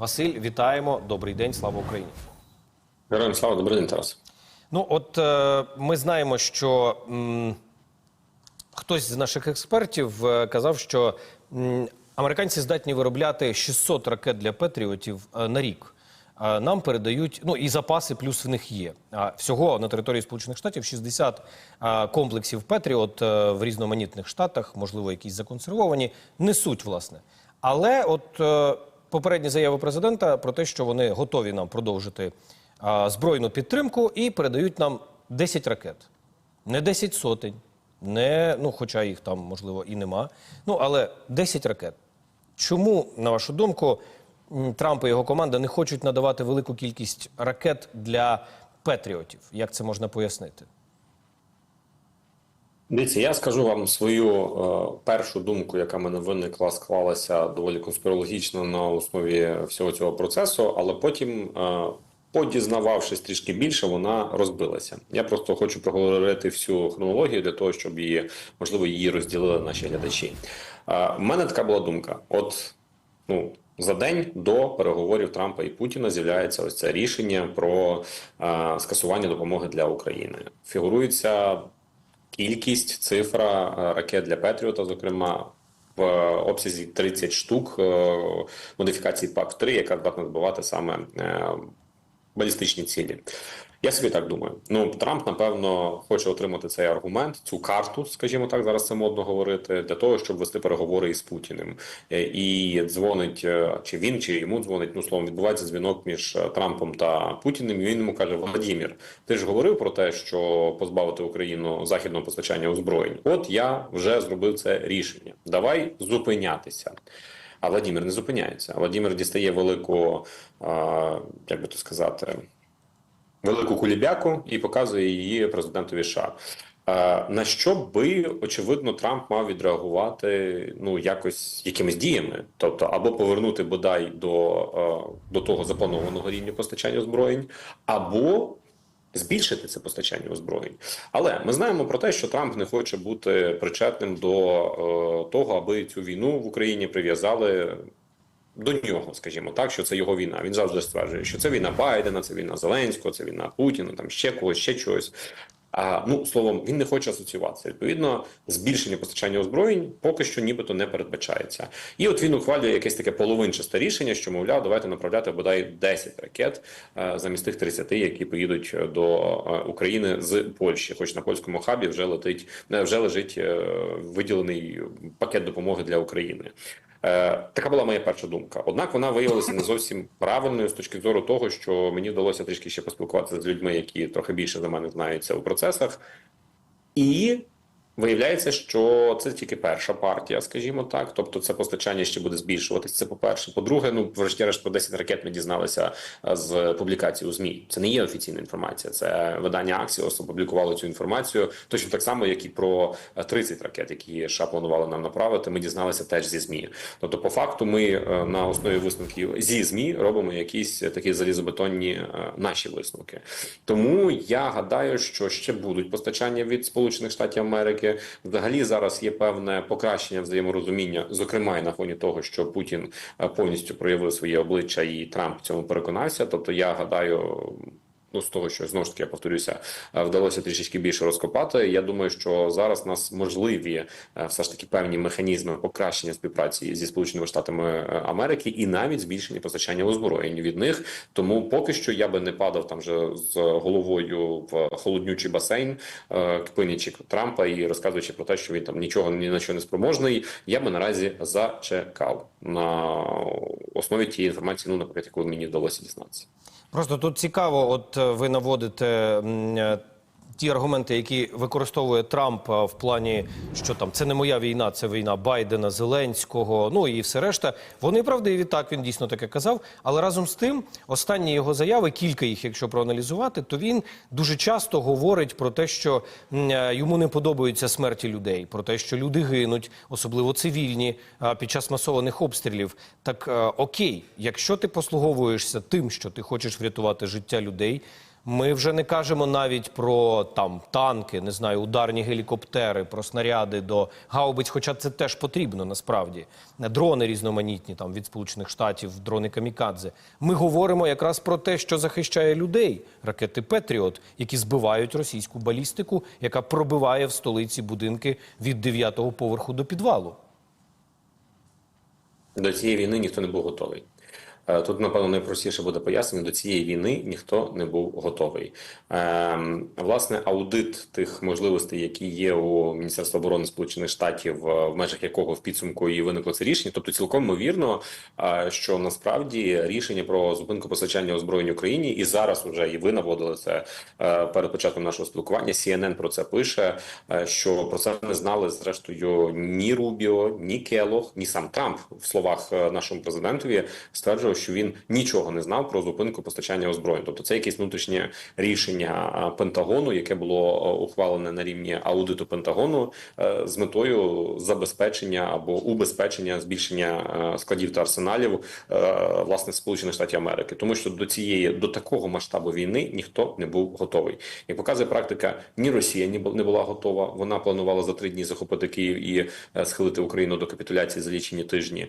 Василь, вітаємо. Добрий день, слава Україні. Героям слава, добрий день, Тарас. Ну, от е, ми знаємо, що м, хтось з наших експертів е, казав, що м, американці здатні виробляти 600 ракет для Петріотів е, на рік. Е, Нам передають, ну і запаси плюс в них є. А всього на території Сполучених Штатів 60 е, комплексів Петріот е, в різноманітних штатах, можливо, якісь законсервовані, несуть власне. Але от е, попередні заяви президента про те, що вони готові нам продовжити а, збройну підтримку і передають нам 10 ракет. Не 10 сотень, не, ну, хоча їх там, можливо, і нема. Ну, але 10 ракет. Чому, на вашу думку, Трамп і його команда не хочуть надавати велику кількість ракет для патріотів? Як це можна пояснити? Дивіться, я скажу вам свою е, першу думку, яка в мене виникла, склалася доволі конспірологічно на основі всього цього процесу, але потім, е, подізнававшись трішки більше, вона розбилася. Я просто хочу проговорити всю хронологію для того, щоб її можливо її розділили наші глядачі. Е, У мене така була думка: от ну. За день до переговорів Трампа і Путіна з'являється ось це рішення про е, скасування допомоги для України. Фігурується кількість, цифра е, ракет для Петріота, зокрема. В обсязі 30 штук е, модифікації ПАК-3, яка здатна збивати саме е, балістичні цілі. Я собі так думаю. Ну Трамп, напевно, хоче отримати цей аргумент, цю карту, скажімо так, зараз це модно говорити, для того, щоб вести переговори із Путіним. Е, І дзвонить е, чи він, чи йому дзвонить. Ну словом, відбувається дзвінок між е, Трампом та Путіним. І він йому каже: Володимир, ти ж говорив про те, що позбавити Україну західного постачання озброєнь. От я вже зробив це рішення. Давай зупинятися. А Владимир не зупиняється. Владимир дістає велику, як би то сказати, велику кулібяку і показує її президентові США. На що би очевидно Трамп мав відреагувати ну якось якимись діями, тобто або повернути бодай до, до того запланованого рівня постачання озброєнь, або збільшити це постачання озброєнь. Але ми знаємо про те, що Трамп не хоче бути причетним до того, аби цю війну в Україні прив'язали до нього, скажімо так, що це його війна. Він завжди стверджує, що це війна Байдена, це війна Зеленського, це війна Путіна, там ще когось, ще чогось. А ну словом, він не хоче асоціюватися. Відповідно, збільшення постачання озброєнь поки що нібито не передбачається. І от він ухвалює якесь таке половинчасте рішення, що мовляв, давайте направляти бодай 10 ракет е, замість тих 30, які поїдуть до е, України з Польщі. Хоч на польському хабі вже летить, вже лежить е, виділений пакет допомоги для України. Е, Така була моя перша думка. Однак вона виявилася не зовсім правильною з точки зору того, що мені вдалося трішки ще поспілкуватися з людьми, які трохи більше за мене знаються у процесах. І виявляється, що це тільки перша партія, скажімо так. Тобто, це постачання ще буде збільшуватись. Це по-перше. По-друге, ну врешті-решт про 10 ракет ми дізналися з публікації у ЗМІ. Це не є офіційна інформація. Це видання Axios опублікувало цю інформацію. Точно так само, як і про е, 30 ракет, які США планували нам направити. Ми дізналися теж зі ЗМІ. Тобто, по факту, ми е, на основі висновків зі ЗМІ робимо якісь такі залізобетонні е, наші висновки. Тому я гадаю, що ще будуть постачання від Сполучених Штатів Америки. Взагалі зараз є певне покращення взаєморозуміння, зокрема і на фоні того, що Путін е, повністю проявив своє обличчя, і Трамп в цьому переконався. Тобто, я гадаю. Ну, з того, що знову ж таки я повторюся, е, вдалося трішечки більше розкопати. Я думаю, що зараз нас можливі е, все ж таки певні механізми покращення співпраці зі сполученими штатами е, Америки і навіть збільшення постачання озброєнь від них. Тому поки що я би не падав там вже з головою в холоднючий басейн, кпинячи Трампа і розказуючи про те, що він там нічого ні на що не спроможний. Я би наразі зачекав на основі тієї інформації, ну наприклад, яку мені вдалося дізнатися. Просто тут цікаво, от е, ви наводите е, ті аргументи, які використовує Трамп в плані, що там це не моя війна, це війна Байдена, Зеленського, ну і все решта. Вони правдиві, так він дійсно таке казав. Але разом з тим, останні його заяви, кілька їх, якщо проаналізувати, то він дуже часто говорить про те, що е, йому не подобаються смерті людей, про те, що люди гинуть, особливо цивільні, під час масованих обстрілів. Так е, окей, якщо ти послуговуєшся тим, що ти хочеш врятувати життя людей. Ми вже не кажемо навіть про там танки, не знаю, ударні гелікоптери, про снаряди до гаубиць, хоча це теж потрібно насправді. Дрони різноманітні там від Сполучених Штатів, дрони камікадзе. Ми говоримо якраз про те, що захищає людей, ракети Петріот, які збивають російську балістику, яка пробиває в столиці будинки від 9-го поверху до підвалу. До цієї війни ніхто не був готовий. Е, Тут, напевно, найпростіше буде пояснення. До цієї війни ніхто не був готовий. Ем, власне, аудит тих можливостей, які є у Міністерства оборони Сполучених Штатів, е, в межах якого в підсумку і виникло це рішення. Тобто, цілком ймовірно, е, що насправді рішення про зупинку постачання озброєнь Україні, і зараз уже і ви наводили це перед початком нашого спілкування. CNN про це пише, що про це не знали зрештою ні Рубіо, ні Келох, ні сам Трамп в словах нашому президентові стверджував, що він нічого не знав про зупинку постачання озброєнь. Тобто, це якесь внутрішнє рішення Пентагону, яке було ухвалене на рівні аудиту Пентагону е, з метою забезпечення або убезпечення збільшення складів та арсеналів е, власне Сполучених Штатів Америки, тому що до цієї до такого масштабу війни ніхто не був готовий. Як показує практика, ні Росія ні не була готова. Вона планувала за три дні захопити Київ і е, схилити Україну до капітуляції за лічені тижні.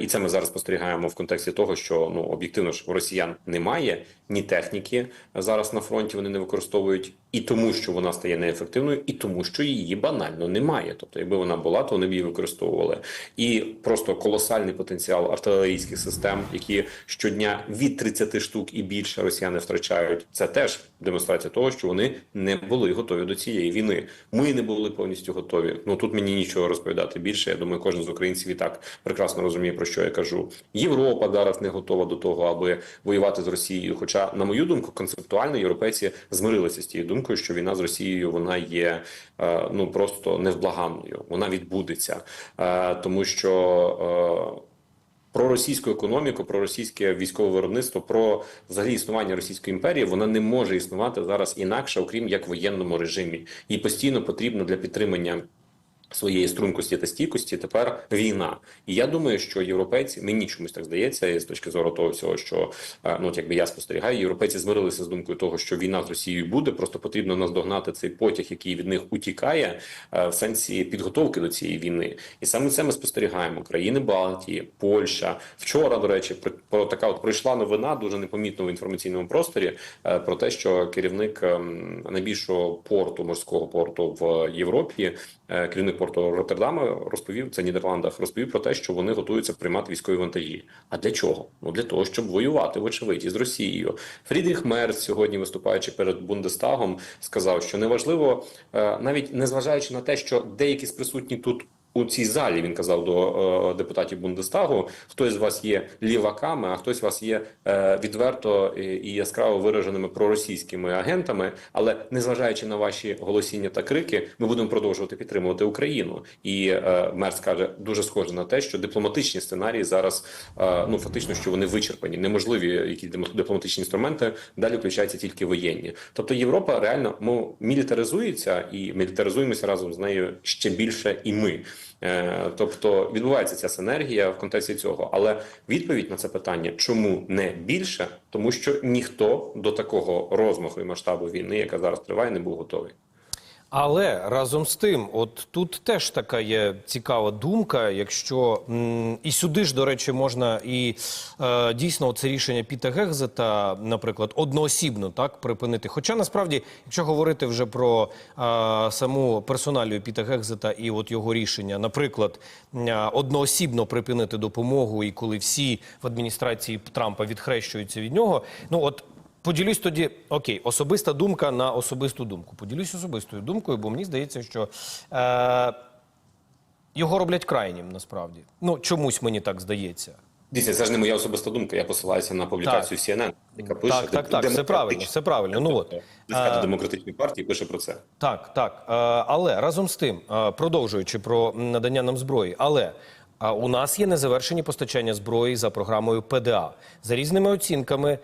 І це ми зараз спостерігаємо в контексті того, що ну об'єктивно ж у росіян немає ні техніки зараз на фронті. Вони не використовують і тому, що вона стає неефективною, і тому, що її банально немає. Тобто, якби вона була, то вони б її використовували. І просто колосальний потенціал артилерійських систем, які щодня від 30 штук і більше росіяни втрачають. Це теж демонстрація того, що вони не були готові до цієї війни. Ми не були повністю готові. Ну тут мені нічого розповідати більше. Я думаю, кожен з українців і так прекрасно розуміє про що я кажу. Європа зараз не готова до того, аби воювати з Росією. Хоча, на мою думку, концептуально європейці змирилися з тією думкою, що війна з Росією вона є е, ну просто невблаганною. Вона відбудеться, е, тому що. Е, про російську економіку, про російське військове виробництво, про взагалі існування Російської імперії, вона не може існувати зараз інакше, окрім як в воєнному режимі. Їй постійно потрібно для підтримання. Своєї стрункості та стійкості тепер війна, і я думаю, що європейці мені чомусь так здається, з точки зору того всього, що е, ну якби я спостерігаю, європейці змирилися з думкою того, що війна з Росією буде. Просто потрібно наздогнати цей потяг, який від них утікає, е, в сенсі підготовки до цієї війни. І саме це ми спостерігаємо. Країни Балтії, Польща. Вчора, до речі, про, така от пройшла новина дуже непомітно в інформаційному просторі е, про те, що керівник ем, найбільшого порту морського порту в Європі, керівник порту Роттердама, розповів це Нідерландах. Розповів про те, що вони готуються приймати військові вантажі. А для чого? Ну для того, щоб воювати, вочевидь, із Росією. Фрідріх Мерц сьогодні, виступаючи перед Бундестагом, сказав, що неважливо, е, навіть незважаючи на те, що деякі з присутніх тут. У цій залі він казав до е, депутатів Бундестагу: хтось з вас є ліваками, а хтось з вас є е, відверто і, яскраво вираженими проросійськими агентами. Але незважаючи на ваші голосіння та крики, ми будемо продовжувати підтримувати Україну. І е, Мерц каже, дуже схоже на те, що дипломатичні сценарії зараз ну фактично, що вони вичерпані, неможливі якісь дипломатичні інструменти. Далі включаються тільки воєнні. Тобто Європа реально мілітаризується і мілітаризуємося разом з нею ще більше, і ми. Е, Тобто відбувається ця синергія в контексті цього, але відповідь на це питання, чому не більше, тому що ніхто до такого розмаху і масштабу війни, яка зараз триває, не був готовий. Але разом з тим, от тут теж така є цікава думка. Якщо і сюди ж, до речі, можна і е, дійсно це рішення Піта Гегзета, наприклад, одноосібно так припинити. Хоча насправді, якщо говорити вже про е, саму персоналію Піта Гегзета і от його рішення, наприклад, е, одноосібно припинити допомогу, і коли всі в адміністрації Трампа відхрещуються від нього, ну от. Поділюсь тоді, окей, особиста думка на особисту думку. Поділюсь особистою думкою, бо мені здається, що е, його роблять крайнім насправді. Ну, чомусь мені так здається. Дійсно, це ж не моя особиста думка. Я посилаюся на публікацію CNN, яка пише Так, так, так, все правильно, все правильно. Ну от. Десята Е, демократичної партії пише про це. Так, так. Е, але разом з тим, е, продовжуючи про надання нам зброї, але А у нас є незавершені постачання зброї за програмою ПДА. За різними оцінками,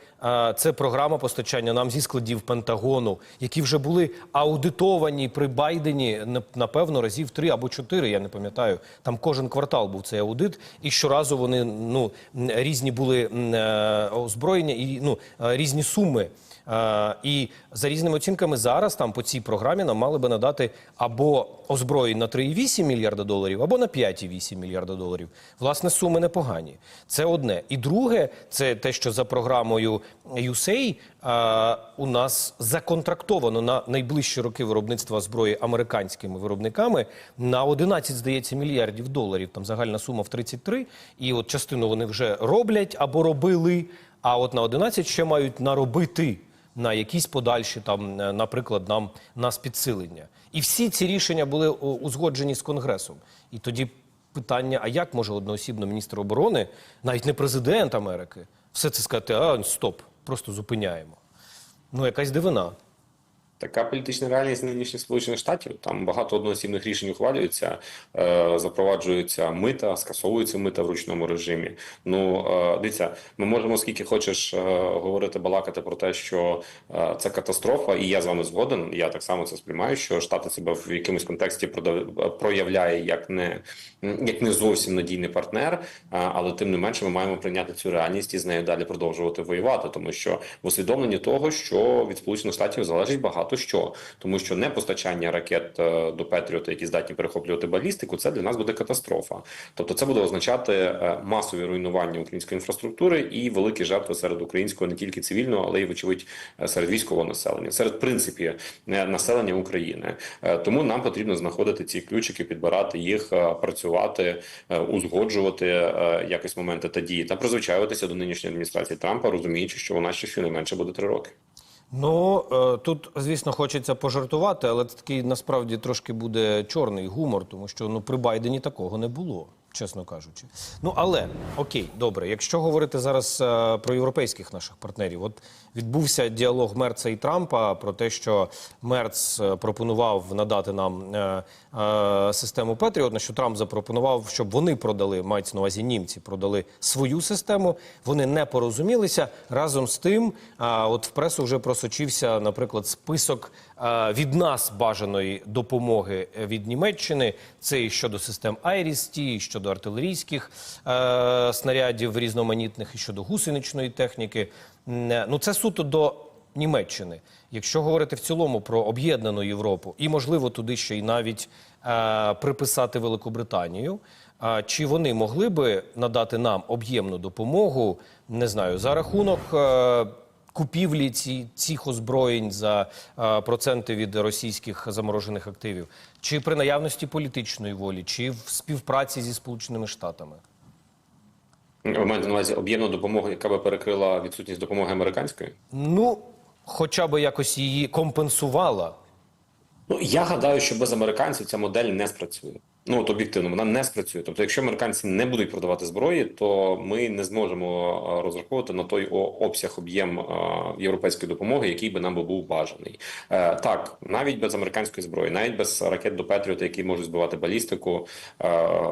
це програма постачання нам зі складів Пентагону, які вже були аудитовані при Байдені на- напевно разів три або чотири. Я не пам'ятаю. Там кожен квартал був цей аудит, і щоразу вони ну різні були е, озброєння і ну е, різні суми. Е, І за різними оцінками зараз там по цій програмі нам мали би надати або озброєнь на 3,8 мільярда доларів, або на 5,8 мільярда доларів. Власне, суми непогані. Це одне. І друге, це те, що за програмою USAID е, у нас законтрактовано на найближчі роки виробництва зброї американськими виробниками на 11, здається, мільярдів доларів. Там загальна сума в 33. І от частину вони вже роблять або робили. А от на 11 ще мають наробити на якісь подальші там, е, наприклад, нам нас підсилення. І всі ці рішення були узгоджені з Конгресом. І тоді питання: а як може одноосібно міністр оборони, навіть не президент Америки, все це сказати, а стоп, просто зупиняємо. Ну, якась дивина. Така політична реальність нинішніх сполучених штатів. Там багато одноосібних рішень ухвалюються, е, запроваджуються мита, скасовуються мита в ручному режимі. Ну е, дивіться, ми можемо скільки хочеш е, говорити, балакати про те, що е, це катастрофа, і я з вами згоден. Я так само це сприймаю, що штати себе в якомусь контексті продав- проявляє як не як не зовсім надійний партнер, е, але тим не менше ми маємо прийняти цю реальність і з нею далі продовжувати воювати, тому що в усвідомленні того, що від сполучених штатів залежить багато що, тому що не постачання ракет е, до Петріота, які здатні перехоплювати балістику, це для нас буде катастрофа. Тобто, це буде означати е, масові руйнування української інфраструктури і великі жертви серед українського не тільки цивільного, але й вочевидь е, серед військового населення, серед принципів населення України. Тому нам потрібно знаходити ці ключики, підбирати їх, працювати, узгоджувати якось моменти та дії та призвичаюватися до нинішньої адміністрації Трампа, розуміючи, що вона ще щонайменше буде три роки. Ну е, тут, звісно, хочеться пожартувати, але це такий насправді трошки буде чорний гумор, тому що ну при Байдені такого не було, чесно кажучи. Ну але окей, добре. Якщо говорити зараз е, про європейських наших партнерів, от відбувся діалог Мерца і Трампа про те, що Мерц е, пропонував надати нам е, е, систему Петріот, на що Трамп запропонував, щоб вони продали, мається на увазі німці, продали свою систему. Вони не порозумілися. Разом з тим, а, от в пресу вже просочився, наприклад, список а, від нас бажаної допомоги е, від Німеччини. Це і щодо систем Айріс-Ті, і щодо артилерійських е, снарядів різноманітних, і щодо гусеничної техніки. Е, Ну це суто до Німеччини. Якщо говорити в цілому про об'єднану Європу, і можливо туди ще й навіть е, приписати Великобританію. А чи вони могли би надати нам об'ємну допомогу, не знаю, за рахунок е, купівлі ці, цих озброєнь за е, проценти від російських заморожених активів, чи при наявності політичної волі, чи в співпраці зі Сполученими Штатами? Ви маєте на увазі об'ємну допомогу, яка би перекрила відсутність допомоги американської? Ну, хоча б якось її компенсувала. Ну я гадаю, що без американців ця модель не спрацює. Ну от об'єктивно, вона не спрацює. Тобто, якщо американці не будуть продавати зброї, то ми не зможемо е, розраховувати на той обсяг об'єм е, європейської допомоги, який би нам був бажаний. Е, Так, навіть без американської зброї, навіть без ракет до Петріота, які можуть збивати балістику,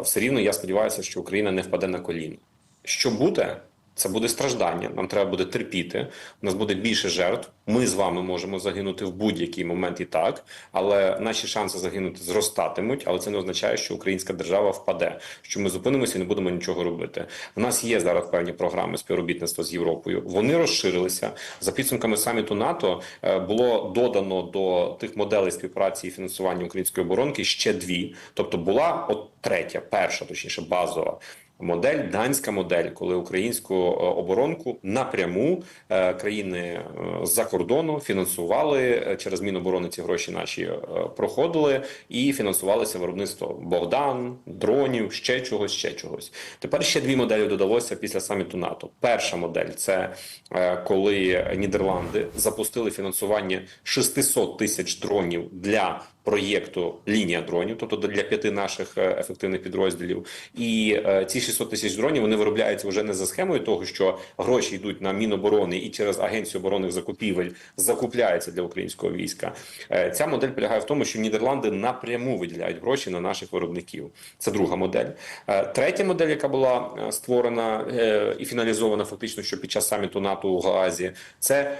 все рівно я сподіваюся, що Україна не впаде на коліна. Що буде? Це буде страждання. Нам треба буде терпіти. У нас буде більше жертв. Ми з вами можемо загинути в будь-який момент і так, але наші шанси загинути зростатимуть. Але це не означає, що українська держава впаде, що ми зупинимося і не будемо нічого робити. У нас є зараз певні програми співробітництва з Європою. Вони розширилися за підсумками саміту НАТО. е, Було додано до тих моделей співпраці і фінансування української оборонки ще дві. Тобто була от третя, перша, точніше, базова. Модель данська модель, коли українську е, оборонку напряму е, країни е, з-за кордону фінансували через Міноборони ці гроші наші проходили і фінансувалося виробництво Богдан, дронів, ще чогось, ще чогось. Тепер ще дві моделі додалося після саміту НАТО. Перша модель це коли Нідерланди запустили фінансування 600 тисяч дронів для проєкту лінія дронів, тобто для п'яти наших е, ефективних підрозділів. І е, ці 600 тисяч дронів вони виробляються вже не за схемою того, що гроші йдуть на Міноборони і через агенцію оборонних закупівель закупляються для українського війська. Е, ця модель полягає в тому, що Нідерланди напряму виділяють гроші на наших виробників. Це друга модель. Третя модель, яка була створена і фіналізована фактично, що під час саміту НАТО у Гаазі, це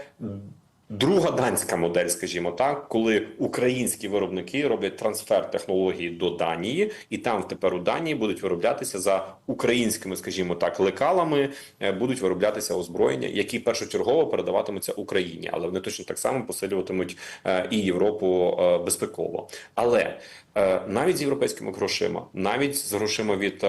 Друга данська модель, скажімо так, коли українські виробники роблять трансфер технології до Данії, і там тепер у Данії будуть вироблятися за українськими, скажімо так, лекалами, е, будуть вироблятися озброєння, які першочергово передаватимуться Україні, але вони точно так само посилюватимуть е, і Європу е, безпеково. Але навіть з європейськими грошима, навіть з грошима від.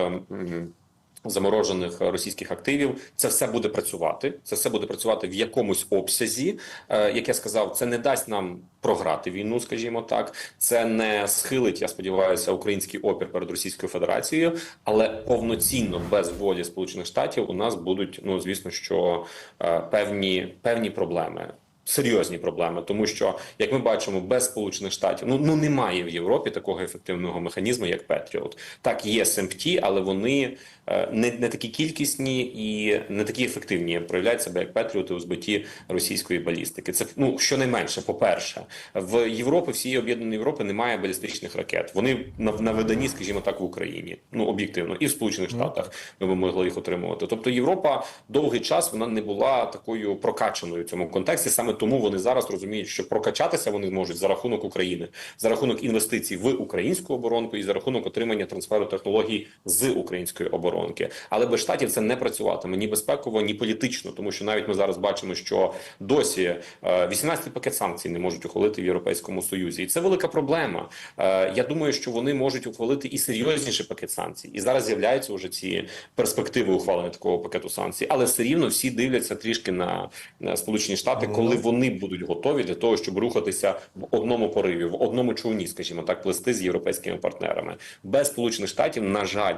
Заморожених російських активів. Це все буде працювати. Це все буде працювати в якомусь обсязі. Е, як я сказав, це не дасть нам програти війну, скажімо так. Це не схилить, я сподіваюся, український опір перед Російською Федерацією, але повноцінно без волі Сполучених Штатів у нас будуть, ну звісно, що е, певні, певні проблеми. Серйозні проблеми, тому що як ми бачимо, без сполучених штатів ну ну немає в Європі такого ефективного механізму, як Петріот. Так є СМПТ, але вони е, не, не такі кількісні і не такі ефективні проявляють себе як Петріоти у збитті російської балістики. Це ну щонайменше, по перше, в Європі, всієї об'єднаної Європи немає балістичних ракет. Вони нав- наведені, скажімо так, в Україні. Ну об'єктивно, і в Сполучених Штатах ми б могли їх отримувати. Тобто Європа довгий час вона не була такою прокачаною в цьому контексті. Саме тому вони зараз розуміють, що прокачатися вони можуть за рахунок України, за рахунок інвестицій в українську оборонку і за рахунок отримання трансферу технологій з української оборонки. Але без штатів це не працюватиме ні безпеково, ні політично, тому що навіть ми зараз бачимо, що досі е, 18 пакет санкцій не можуть ухвалити в Європейському Союзі, і це велика проблема. Е, Я думаю, що вони можуть ухвалити і серйозніший пакет санкцій. І зараз з'являються вже ці перспективи ухвалення такого пакету санкцій, але все рівно всі дивляться трішки на, на Сполучені Штати, коли вони будуть готові для того, щоб рухатися в одному пориві, в одному човні, скажімо так, плести з європейськими партнерами. Без Сполучених Штатів, на жаль.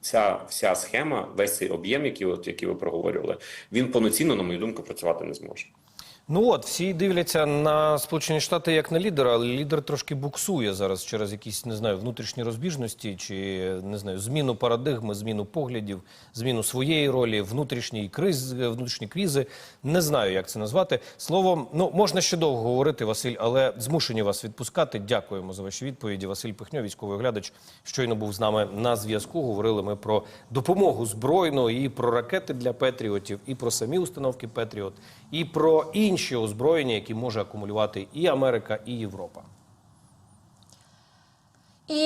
Ця вся схема, весь цей об'єм, який от які ви проговорювали, він повноцінно, на мою думку, працювати не зможе. Ну от всі дивляться на Сполучені Штати як на лідера, але лідер трошки буксує зараз через якісь не знаю внутрішні розбіжності чи не знаю зміну парадигми, зміну поглядів, зміну своєї ролі, внутрішній криз, внутрішні крізи. Не знаю, як це назвати. Словом, ну можна ще довго говорити, Василь, але змушені вас відпускати. Дякуємо за ваші відповіді. Василь Пихньо, військовий оглядач, щойно був з нами на зв'язку. Говорили ми про допомогу збройну і про ракети для Петріотів, і про самі установки Петріот, і про інші озброєння, які може акумулювати і Америка, і Європа.